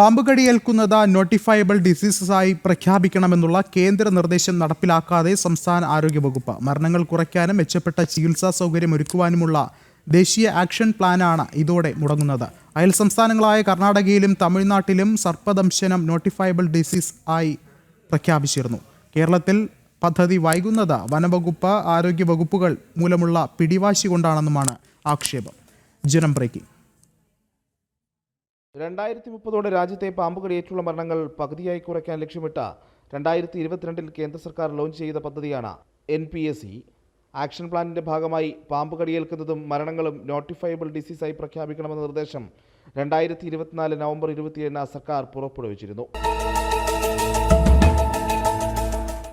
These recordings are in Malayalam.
പാമ്പ് കടിയേൽക്കുന്നത് നോട്ടിഫയബിൾ ഡിസീസസായി പ്രഖ്യാപിക്കണമെന്നുള്ള കേന്ദ്ര നിർദ്ദേശം നടപ്പിലാക്കാതെ സംസ്ഥാന ആരോഗ്യവകുപ്പ്. മരണങ്ങൾ കുറയ്ക്കാനും മെച്ചപ്പെട്ട ചികിത്സാ സൗകര്യം ഒരുക്കുവാനുമുള്ള ദേശീയ ആക്ഷൻ പ്ലാനാണ് ഇതോടെ മുടങ്ങുന്നത്. അയൽ സംസ്ഥാനങ്ങളായ കർണാടകയിലും തമിഴ്നാട്ടിലും സർപ്പദംശനം നോട്ടിഫയബിൾ ഡിസീസ് ആയി പ്രഖ്യാപിച്ചിരുന്നു. കേരളത്തിൽ പദ്ധതി വൈകുന്നത് വനവകുപ്പ് ആരോഗ്യ വകുപ്പുകൾ മൂലമുള്ള പിടിവാശി കൊണ്ടാണെന്നുമാണ് ആക്ഷേപം. ജനം ബ്രേക്കിംഗ്. രണ്ടായിരത്തി മുപ്പതോടെ രാജ്യത്തെ പാമ്പുകടിയേറ്റുള്ള മരണങ്ങൾ പകുതിയായി കുറയ്ക്കാൻ ലക്ഷ്യമിട്ട രണ്ടായിരത്തി ഇരുപത്തിരണ്ടിൽ കേന്ദ്ര സർക്കാർ ലോഞ്ച് ചെയ്ത പദ്ധതിയാണ് N P S C action പ്ലാനിന്റെ ഭാഗമായി പാമ്പ് കടിയേൽക്കുന്നതും മരണങ്ങളും നോട്ടിഫയബിൾ ഡിസീസായി പ്രഖ്യാപിക്കണമെന്ന നിർദ്ദേശം രണ്ടായിരത്തി ഇരുപത്തിനാല് നവംബർ ഇരുപത്തിയേഴിന് സർക്കാർ പുറപ്പെടുവിച്ചിരുന്നു.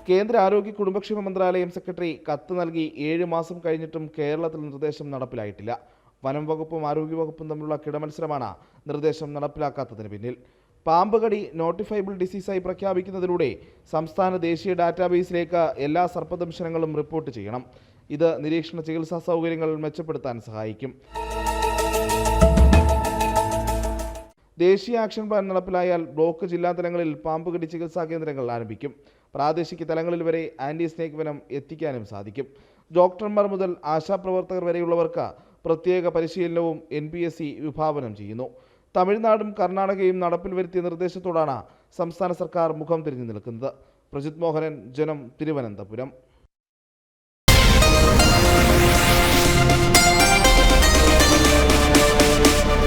കേന്ദ്ര ആരോഗ്യ കുടുംബക്ഷേമ മന്ത്രാലയം സെക്രട്ടറി കത്ത് നൽകി ഏഴ് മാസം കഴിഞ്ഞിട്ടും കേരളത്തിൽ നിർദ്ദേശം നടപ്പിലായിട്ടില്ല. വനം വകുപ്പും ആരോഗ്യവകുപ്പും തമ്മിലുള്ള കിടമത്സരമാണ് നിർദ്ദേശം നടപ്പിലാക്കാത്തതിന് പിന്നിൽ. പാമ്പുകടി നോട്ടിഫൈബിൾ ഡിസീസായി പ്രഖ്യാപിക്കുന്നതിലൂടെ സംസ്ഥാന ദേശീയ ഡാറ്റാബേസിലേക്ക് എല്ലാ സർപ്പദംശനങ്ങളും റിപ്പോർട്ട് ചെയ്യണം. ഇത് നിരീക്ഷണ ചികിത്സാ സൗകര്യങ്ങൾ മെച്ചപ്പെടുത്താൻ സഹായിക്കും. ദേശീയ ആക്ഷൻ പ്ലാൻ നടപ്പിലായാൽ ബ്ലോക്ക് ജില്ലാ തലങ്ങളിൽ പാമ്പുകടി ചികിത്സാ കേന്ദ്രങ്ങൾ ആരംഭിക്കും. പ്രാദേശിക തലങ്ങളിൽ വരെ ആന്റി സ്നേക് വനം എത്തിക്കാനും സാധിക്കും. ഡോക്ടർമാർ മുതൽ ആശാപ്രവർത്തകർ വരെയുള്ളവർക്ക് പ്രത്യേക പരിശീലനവും എൻ പി എസ് സി വിഭാവനം ചെയ്യുന്നു. തമിഴ്നാടും കർണാടകയും നടപ്പിൽ വരുത്തിയ നിർദ്ദേശത്തോടാണ് സംസ്ഥാന സർക്കാർ മുഖം തിരിഞ്ഞു നിൽക്കുന്നത്. പ്രജിത് മോഹനൻ ജനം തിരുവനന്തപുരം.